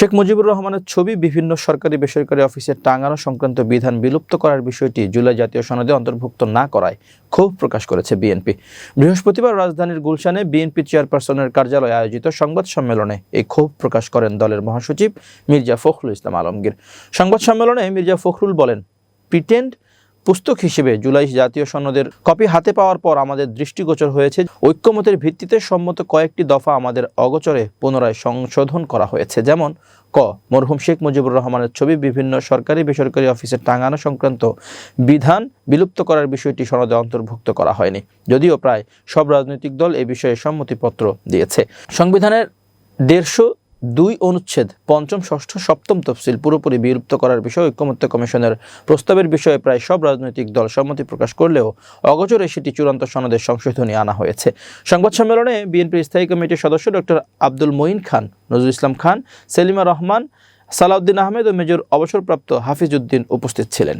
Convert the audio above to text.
শেখ মুজিবুর রহমানের ছবি বিভিন্ন সরকারি বেসরকারি অফিসে টাঙানো সংক্রান্ত বিধান বিলুপ্ত করার বিষয়টি জুলাই জাতীয় সনদে অন্তর্ভুক্ত না করায় ক্ষোভ প্রকাশ করেছে বিএনপি। বৃহস্পতিবার রাজধানীর গুলশানে বিএনপি চেয়ারপারসনের কার্যালয়ে আয়োজিত সংবাদ সম্মেলনে এই ক্ষোভ প্রকাশ করেন দলের মহাসচিব মির্জা ফখরুল ইসলাম আলমগীর। সংবাদ সম্মেলনে মির্জা ফখরুল বলেন প্রিটেন্ড পুস্তক হিসেবে জুলাই জাতীয় সনদের কপি হাতে পাওয়ার পর আমাদের দৃষ্টিগোচর হয়েছে। ঐক্যমতের ভিত্তিতে সম্মত কয়েকটি দফা আমাদের অগোচরে পুনরায় সংশোধন করা হয়েছে। যেমন, ক, মরহুম শেখ মুজিবুর রহমানের ছবি বিভিন্ন সরকারি বেসরকারি অফিসে টাঙানো সংক্রান্ত বিধান বিলুপ্ত করার বিষয়টি সনদে অন্তর্ভুক্ত করা হয়নি। যদিও প্রায় সব রাজনৈতিক দল এ বিষয়ে সম্মতিপত্র দিয়েছে। সংবিধানের দেড়শো দুই অনুচ্ছেদ, পঞ্চম, ষষ্ঠ, সপ্তম তফসিল পুরোপুরি বিলুপ্ত করার বিষয়ে ঐক্যমত্য কমিশনের প্রস্তাবের বিষয়ে প্রায় সব রাজনৈতিক দল সম্মতি প্রকাশ করলেও অগোচরে সেটি চূড়ান্ত সনদের সংশোধনী আনা হয়েছে। সংবাদ সম্মেলনে বিএনপির স্থায়ী কমিটির সদস্য ডক্টর আব্দুল মঈন খান, নজরুল ইসলাম খান, সেলিমা রহমান, সালাউদ্দিন আহমেদ ও মেজর অবসরপ্রাপ্ত হাফিজউদ্দিন উপস্থিত ছিলেন।